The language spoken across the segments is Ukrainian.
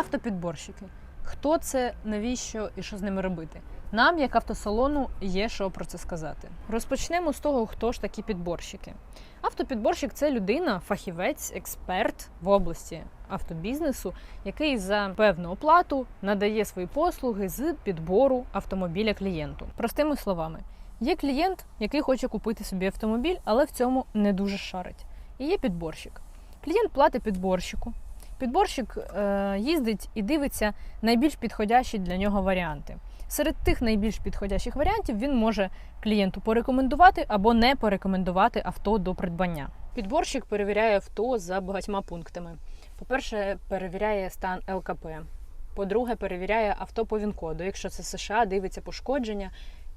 Автопідборщики. Хто це, навіщо і що з ними робити? Нам, як автосалону, є що про це сказати. Розпочнемо з того, хто ж такі підборщики. Автопідборщик це людина, фахівець, експерт в області автобізнесу, який за певну оплату надає свої послуги з підбору автомобіля клієнту. Простими словами, є клієнт, який хоче купити собі автомобіль, але в цьому не дуже шарить. І є підборщик. Клієнт платить підборщику. Підборщик е, їздить і дивиться найбільш підходящі для нього варіанти. Серед тих найбільш підходящих варіантів він може клієнту порекомендувати або не порекомендувати авто до придбання. Підборщик перевіряє авто за багатьма пунктами. По-перше, перевіряє стан ЛКП. По-друге, перевіряє авто по ВІН-коду. Якщо це США, дивиться пошкодження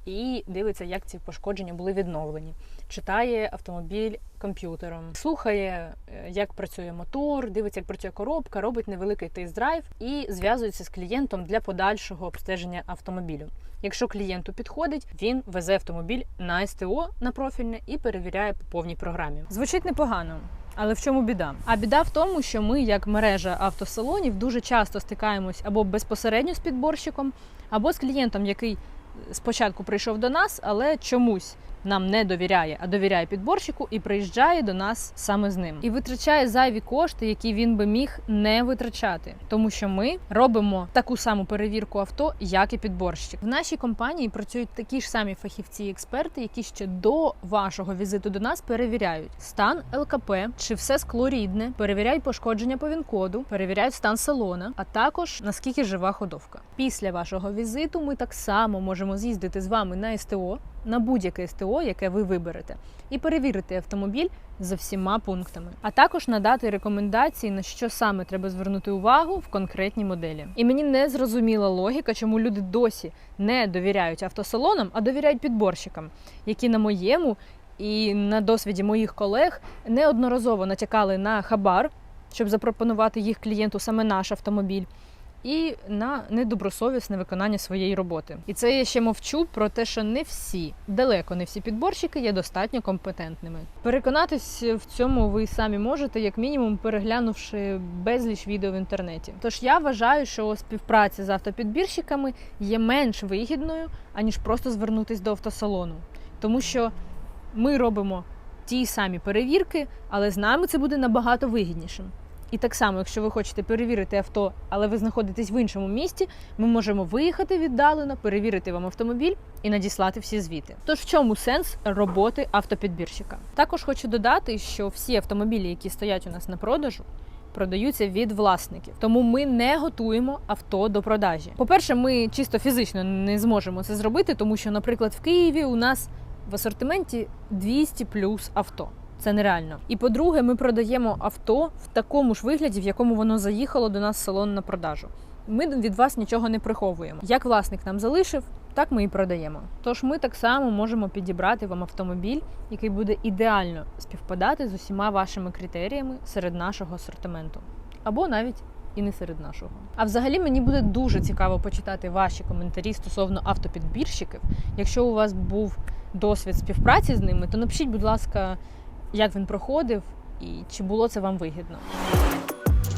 і дивиться, як ці пошкодження були відновлені. Читає автомобіль комп'ютером, слухає, е, як працює мотор, дивиться, як працює коробка, робить невеликий тест-драйв і зв'язується з клієнтом для подальшого обстеження автомобілю. Якщо клієнту підходить, він везе автомобіль на СТО на профільне і перевіряє по повній програмі. Звучить непогано. Але в чому біда? А біда в тому, що ми, як мережа автосалонів, дуже часто стикаємось або безпосередньо з підборщиком, або з клієнтом, який спочатку прийшов до нас, але чомусь нам не довіряє, а довіряє підборщику і приїжджає до нас саме з ним. І витрачає зайві кошти, які він би міг не витрачати, тому що ми робимо таку саму перевірку авто, як і підборщик. В нашій компанії працюють такі ж самі фахівці і експерти, які ще до вашого візиту до нас перевіряють стан ЛКП, чи все скло рідне, перевіряють пошкодження по ВІН-коду, перевіряють стан салона, а також наскільки жива ходовка. Після вашого візиту ми так само можемо з'їздити з вами на СТО, на будь-яке СТО, яке ви виберете, і перевірити автомобіль за всіма пунктами, а також надати рекомендації, на що саме треба звернути увагу в конкретній моделі. І мені не зрозуміла логіка, чому люди досі не довіряють автосалонам, а довіряють підборщикам, які на моєму і на досвіді моїх колег неодноразово натякали на хабар, щоб запропонувати їх клієнту саме наш автомобіль і на недобросовісне виконання своєї роботи. І це я ще мовчу про те, що не всі, далеко не всі підборщики є достатньо компетентними. Переконатись в цьому ви самі можете, як мінімум, переглянувши безліч відео в інтернеті. Тож я вважаю, що співпраця з автопідбірщиками є менш вигідною, аніж просто звернутись до автосалону, тому що ми робимо ті самі перевірки, але з нами це буде набагато вигіднішим. І так само, якщо ви хочете перевірити авто, але ви знаходитесь в іншому місті, ми можемо виїхати віддалено, перевірити вам автомобіль і надіслати всі звіти. Тож в чому сенс роботи автопідбірщика? Також хочу додати, що всі автомобілі, які стоять у нас на продажу, продаються від власників, тому ми не готуємо авто до продажі. По-перше, ми чисто фізично не зможемо це зробити, тому що, наприклад, в Києві у нас в асортименті 200 плюс авто. Це нереально. І по-друге, ми продаємо авто в такому ж вигляді, в якому воно заїхало до нас в салон на продажу. Ми від вас нічого не приховуємо. Як власник нам залишив, так ми і продаємо. Тож ми так само можемо підібрати вам автомобіль, який буде ідеально співпадати з усіма вашими критеріями серед нашого асортименту, або навіть і не серед нашого. А взагалі мені буде дуже цікаво почитати ваші коментарі стосовно автопідбірщиків. Якщо у вас був досвід співпраці з ними, то напишіть, будь ласка, як він проходив і чи було це вам вигідно.